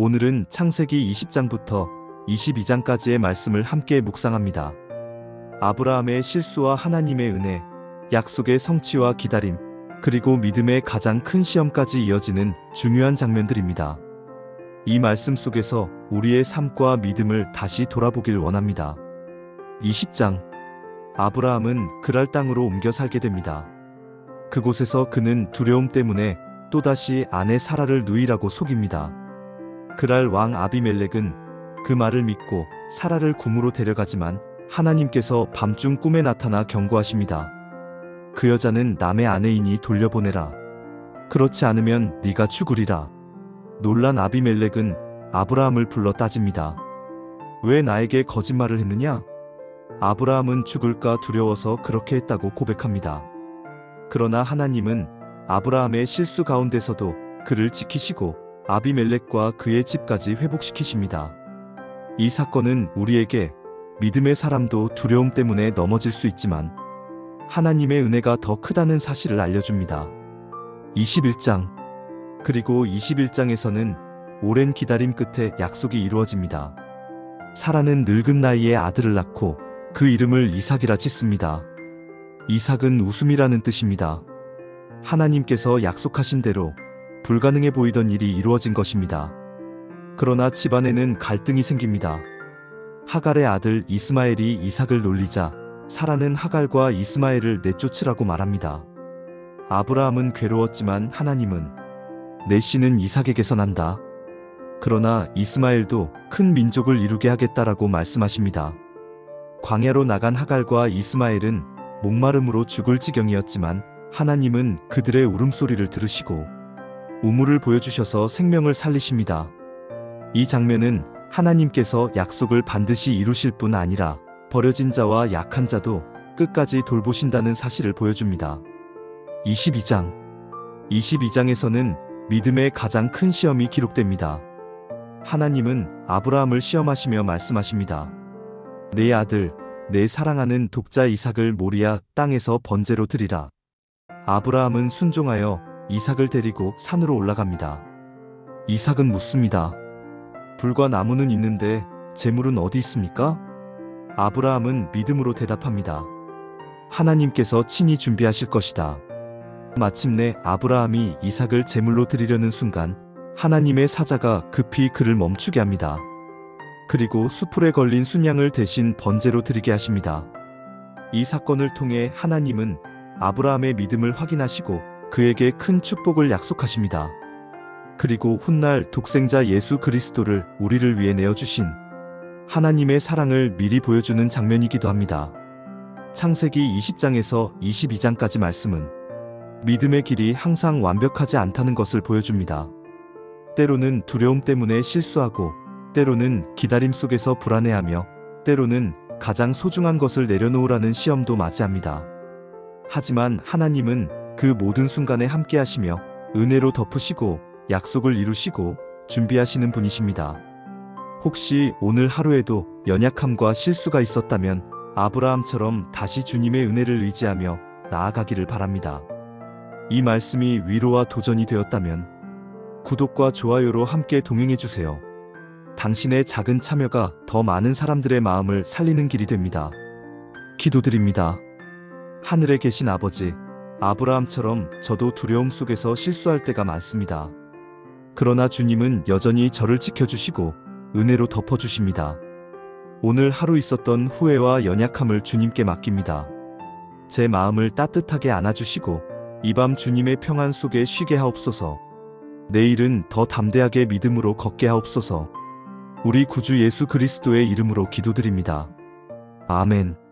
오늘은 창세기 20장부터 22장까지의 말씀을 함께 묵상합니다. 아브라함의 실수와 하나님의 은혜, 약속의 성취와 기다림, 그리고 믿음의 가장 큰 시험까지 이어지는 중요한 장면들입니다. 이 말씀 속에서 우리의 삶과 믿음을 다시 돌아보길 원합니다. 20장 아브라함은 그랄 땅으로 옮겨 살게 됩니다. 그곳에서 그는 두려움 때문에 또다시 아내 사라를 누이라고 속입니다. 그랄 왕 아비멜렉은 그 말을 믿고 사라를 궁으로 데려가지만 하나님께서 밤중 꿈에 나타나 경고하십니다. 그 여자는 남의 아내이니 돌려보내라. 그렇지 않으면 네가 죽으리라. 놀란 아비멜렉은 아브라함을 불러 따집니다. 왜 나에게 거짓말을 했느냐? 아브라함은 죽을까 두려워서 그렇게 했다고 고백합니다. 그러나 하나님은 아브라함의 실수 가운데서도 그를 지키시고 아비멜렉과 그의 집까지 회복시키십니다. 이 사건은 우리에게 믿음의 사람도 두려움 때문에 넘어질 수 있지만 하나님의 은혜가 더 크다는 사실을 알려줍니다. 21장 그리고 21장에서는 오랜 기다림 끝에 약속이 이루어집니다. 사라는 늙은 나이에 아들을 낳고 그 이름을 이삭이라 짓습니다. 이삭은 웃음이라는 뜻입니다. 하나님께서 약속하신 대로 불가능해 보이던 일이 이루어진 것입니다. 그러나 집안에는 갈등이 생깁니다. 하갈의 아들 이스마엘이 이삭을 놀리자 사라는 하갈과 이스마엘을 내쫓으라고 말합니다. 아브라함은 괴로웠지만 하나님은 내 씨는 이삭에게서 난다. 그러나 이스마엘도 큰 민족을 이루게 하겠다라고 말씀하십니다. 광야로 나간 하갈과 이스마엘은 목마름으로 죽을 지경이었지만 하나님은 그들의 울음소리를 들으시고 우물을 보여주셔서 생명을 살리십니다. 이 장면은 하나님께서 약속을 반드시 이루실 뿐 아니라 버려진 자와 약한 자도 끝까지 돌보신다는 사실을 보여줍니다. 22장 22장에서는 믿음의 가장 큰 시험이 기록됩니다. 하나님은 아브라함을 시험하시며 말씀하십니다. 내 아들, 내 사랑하는 독자 이삭을 모리아 땅에서 번제로 드리라. 아브라함은 순종하여 이삭을 데리고 산으로 올라갑니다. 이삭은 묻습니다. 불과 나무는 있는데 재물은 어디 있습니까? 아브라함은 믿음으로 대답합니다. 하나님께서 친히 준비하실 것이다. 마침내 아브라함이 이삭을 제물로 드리려는 순간 하나님의 사자가 급히 그를 멈추게 합니다. 그리고 수풀에 걸린 순양을 대신 번제로 드리게 하십니다. 이 사건을 통해 하나님은 아브라함의 믿음을 확인하시고 그에게 큰 축복을 약속하십니다. 그리고 훗날 독생자 예수 그리스도를 우리를 위해 내어주신 하나님의 사랑을 미리 보여주는 장면이기도 합니다. 창세기 20장에서 22장까지 말씀은 믿음의 길이 항상 완벽하지 않다는 것을 보여줍니다. 때로는 두려움 때문에 실수하고, 때로는 기다림 속에서 불안해하며, 때로는 가장 소중한 것을 내려놓으라는 시험도 맞이합니다. 하지만 하나님은 그 모든 순간에 함께 하시며, 은혜로 덮으시고, 약속을 이루시고, 준비하시는 분이십니다. 혹시 오늘 하루에도 연약함과 실수가 있었다면, 아브라함처럼 다시 주님의 은혜를 의지하며 나아가기를 바랍니다. 이 말씀이 위로와 도전이 되었다면 구독과 좋아요로 함께 동행해 주세요. 당신의 작은 참여가 더 많은 사람들의 마음을 살리는 길이 됩니다. 기도드립니다. 하늘에 계신 아버지, 아브라함처럼 저도 두려움 속에서 실수할 때가 많습니다. 그러나 주님은 여전히 저를 지켜주시고 은혜로 덮어주십니다. 오늘 하루 있었던 후회와 연약함을 주님께 맡깁니다. 제 마음을 따뜻하게 안아주시고 이 밤 주님의 평안 속에 쉬게 하옵소서. 내일은 더 담대하게 믿음으로 걷게 하옵소서. 우리 구주 예수 그리스도의 이름으로 기도드립니다. 아멘.